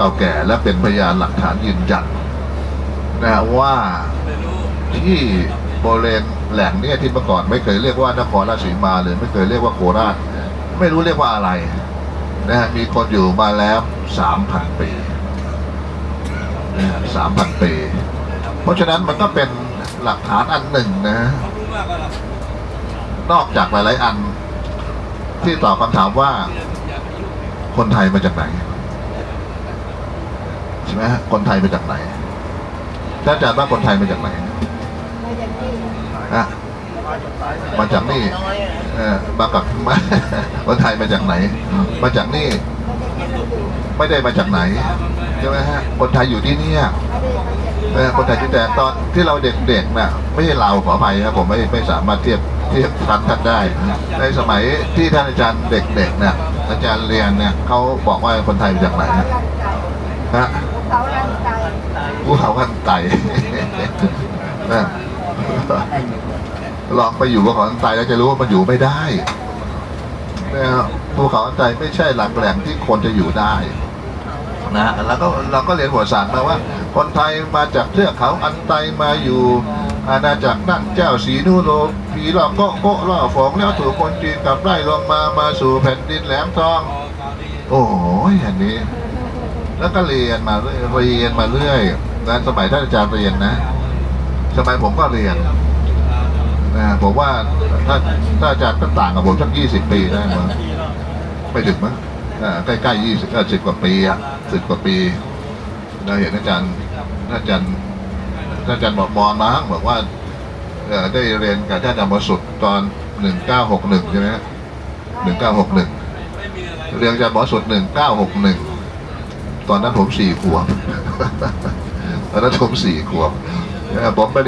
เก่าแก่และเป็นพยานหลักฐานยืนยันนะว่าที่บริเวณแหล่งเนี้ที่เมื่อก่อนไม่เคยเรียกว่านครราชสีมาเลยไม่เคยเรียกว่าโคราช ไม่รู้เรียกว่าอะไรนะฮะมีคนอยู่มาแล้วสามพันปีสามพันปี เพราะฉะนั้นมันก็เป็นหลักฐานอันหนึ่งนะฮะนอกจากหลาย ๆ อันที่ตอบคำถามว่าคนไทยมาจากไหน ใช่ไหมฮะคนไทยมาจากไหนถ้าอาจารย์ว่าคนไทยมาจากไหนฮะมาจากนี่เออมากับมาคนไทยมาจากไหน มาจากนี่ ไม่ได้มาจากไหนใช่ไหมฮะคนไทยอยู่ที่เนี่ยเออคนไทยที่แต่ตอนที่เราเด็กๆน่ะ ไม่ใช่เราขออภัยครับผมไม่ไม่สามารถเทียบเทียบทันท่านได้ ในสมัยที่ท่านอาจารย์เด็กๆเนี่ยอาจารย์เรียนเนี่ยเขาบอกว่าคนไทยมาจากไหนฮะฮะ เขาลังใจภูเขากันไตนะลองไปอยู่ภูเขากันไตแล้วจะรู้ว่ามันอยู่ไม่ได้นะภูเขากันไตไม่ใช่หลักแหล่งที่คนจะอยู่ได้นะแล้วก็เราก็เรียนหัวสารมาว่า คนไทยมาจากเทือกเขาอันไตมาอยู่อาณาจักรนั่นเจ้าสีนูโรผีหลอกโกะโกะล่อฝองแล้วถูกคนจีนกับไล่ลงมามาสู่แผ่นดินแหลมทอง โอ้ยอันนี้ แล้วก็เรียนมาเรื่อยเรียนมาเรื่อยนะสมัยท่านอาจารย์เรียนนะสมัยผมก็เรียนนะผมว่าถ้าถ้าอาจารย์ก็ต่างกับผมสักยี่สิบปีได้มั้งไม่ถึงมั้งอ่าใกล้ๆยี่สิบสิบกว่าปีอะสิบกว่าปีเราเห็นอาจารย์อาจารย์อาจารย์บอกมอนมั้งบอกว่าเอได้เรียนกับท่านอาจารย์ประสุทธิ์ตอนหนึ่งเก้าหกหนึ่งใช่ไหมหนึ่งเก้าหกหนึ่งเรียนจารย์หมอสุดหนึ่งเก้าหกหนึ่ง ตอนนั้นผมสี่ขวบตอนนั้นผมสี่ขวบเอ่อผมไป